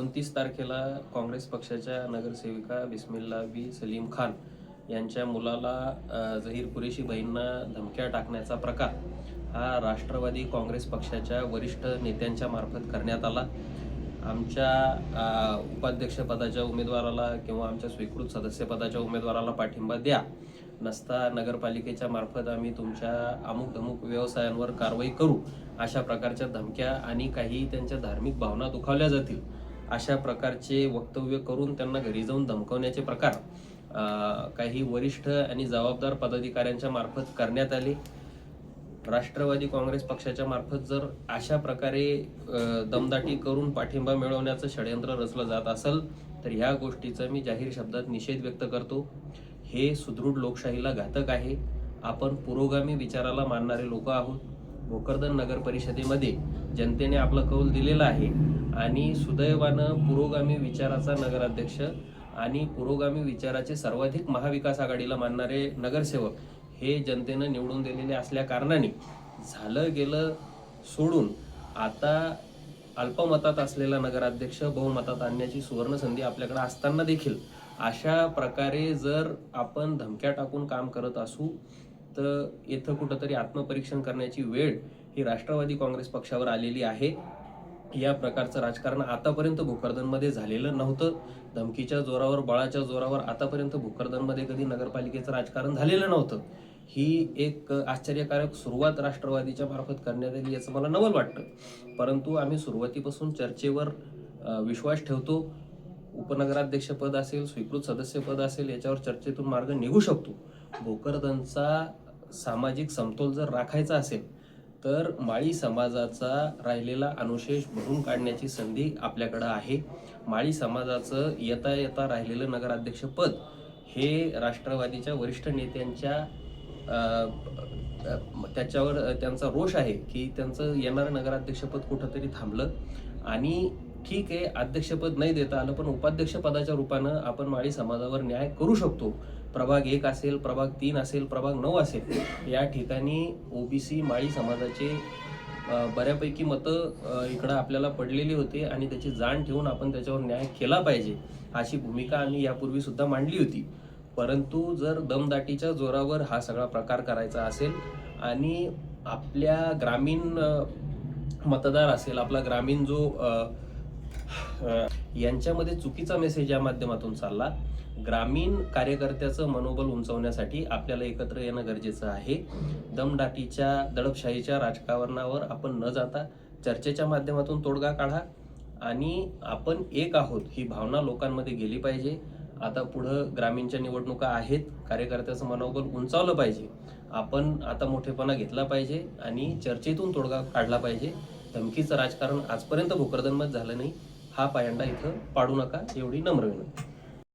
एकोणतीस तारखेला काँग्रेस पक्षाच्या नगरसेविका बिस्मिल्ला बी सलीम खान यांच्या मुलाला झहीर कुरेशी बहींना धमक्या टाकण्याचा प्रकार. हा राष्ट्रवादी काँग्रेस पक्षाच्या वरिष्ठ नेत्यांच्या मार्फत करण्यात आला. आमच्या उपाध्यक्षपदाच्या उमेदवाराला किंवा आमच्या स्वीकृत सदस्यपदाच्या उमेदवाराला पाठिंबा द्या. नसता नगरपालिकेच्या मार्फत आम्ही तुमच्या अमुक धमुक व्यवसायांवर कारवाई करू अशा प्रकारच्या धमक्या आणि काही त्यांच्या धार्मिक भावना दुखावल्या जातील. अशा प्रकारचे वक्तव्य करून त्यांना घरी जाऊन धमकवण्याचे प्रकार काही वरिष्ठ आणि जबाबदार पदाधिकाऱ्यांच्या मार्फत करण्यात आले. राष्ट्रवादी काँग्रेस पक्षाच्या मार्फत जर अशा प्रकारे दमदाटी करून पाठिंबा मिळवण्याचं षडयंत्र रचलं जात असेल तर ह्या गोष्टीचा मी जाहीर शब्दात निषेध व्यक्त करतो. हे सुदृढ लोकशाहीला घातक आहे. आपण पुरोगामी विचाराला मानणारे लोक आहोत. भोकरदन नगर परिषदेमध्ये जनतेने आपला कौल दिलेला आहे. आणि सुदैवानं पुरोगामी विचाराचा नगराध्यक्ष आणि पुरोगामी विचाराचे सर्वाधिक महाविकास आघाडीला मानणारे नगरसेवक हे जनतेनं निवडून दिलेले असल्या कारणाने झालं गेलं सोडून आता अल्पमतात असलेला नगराध्यक्ष बहुमतात आणण्याची सुवर्ण संधी आपल्याकडे असताना देखील अशा प्रकारे जर आपण धमक्या टाकून काम करत असू तर इथं कुठंतरी आत्मपरीक्षण करण्याची वेळ ही राष्ट्रवादी काँग्रेस पक्षावर आलेली आहे. या प्रकारचं राजकारण आतापर्यंत भोकरदनमध्ये झालेलं नव्हतं. धमकीच्या जोरावर बळाच्या जोरावर आतापर्यंत भोकरदनमध्ये कधी नगरपालिकेचं राजकारण झालेलं नव्हतं. ही एक आश्चर्यकारक सुरुवात राष्ट्रवादीच्या मार्फत करण्यात आली याचं मला नवल वाटतं. परंतु आम्ही सुरुवातीपासून चर्चेवर विश्वास ठेवतो. उपनगराध्यक्षपद असेल स्वीकृत सदस्यपद असेल याच्यावर चर्चेतून मार्ग निघू शकतो. भोकरदनचा सामाजिक समतोल जर राखायचा असेल तर माळी समाजाचा राहिलेला अनुशेष भरून काढण्याची संधी आपल्याकडं आहे. माळी समाजाचं येता येता राहिलेलं नगराध्यक्षपद हे राष्ट्रवादीच्या वरिष्ठ नेत्यांच्या त्याच्यावर त्यांचा रोष आहे की त्यांचं येणारं नगराध्यक्षपद कुठंतरी थांबलं. आणि ठीक आहे अध्यक्षपद नाही देता आलं पण उपाध्यक्ष पदाच्या रूपानं आपण माळी समाजावर न्याय करू शकतो. प्रभाग एक असेल प्रभाग तीन असेल प्रभाग नऊ असेल या ठिकाणी ओबीसी माळी समाजाचे बऱ्यापैकी मतं इकडं आपल्याला पडलेली होती आणि त्याची जाण ठेवून आपण त्याच्यावर न्याय केला पाहिजे अशी भूमिका आम्ही यापूर्वी सुद्धा मांडली होती. परंतु जर दमदाटीच्या जोरावर हा सगळा प्रकार करायचा असेल आणि आपल्या ग्रामीण मतदार असेल आपला ग्रामीण जो यांच्यामध्ये चुकीचा मेसेज या माध्यमातून चालला. ग्रामीण कार्यकर्त्याचं मनोबल उंचवण्यासाठी आपल्याला एकत्र येणं गरजेचं आहे. दमदाटीच्या दडपशाहीच्या राजकारणावर आपण न जाता चर्चेच्या माध्यमातून तोडगा काढा आणि आपण एक आहोत ही भावना लोकांमध्ये गेली पाहिजे. आता पुढं ग्रामीणच्या निवडणुका आहेत कार्यकर्त्याचं मनोबल उंचावलं पाहिजे. आपण आता मोठेपणा घेतला पाहिजे आणि चर्चेतून तोडगा काढला पाहिजे. धमकीचं राजकारण आजपर्यंत भोकरदनमध्ये झालं नाही. हा पायंडा इथं पाडू नका एवढी नम्र विनंती.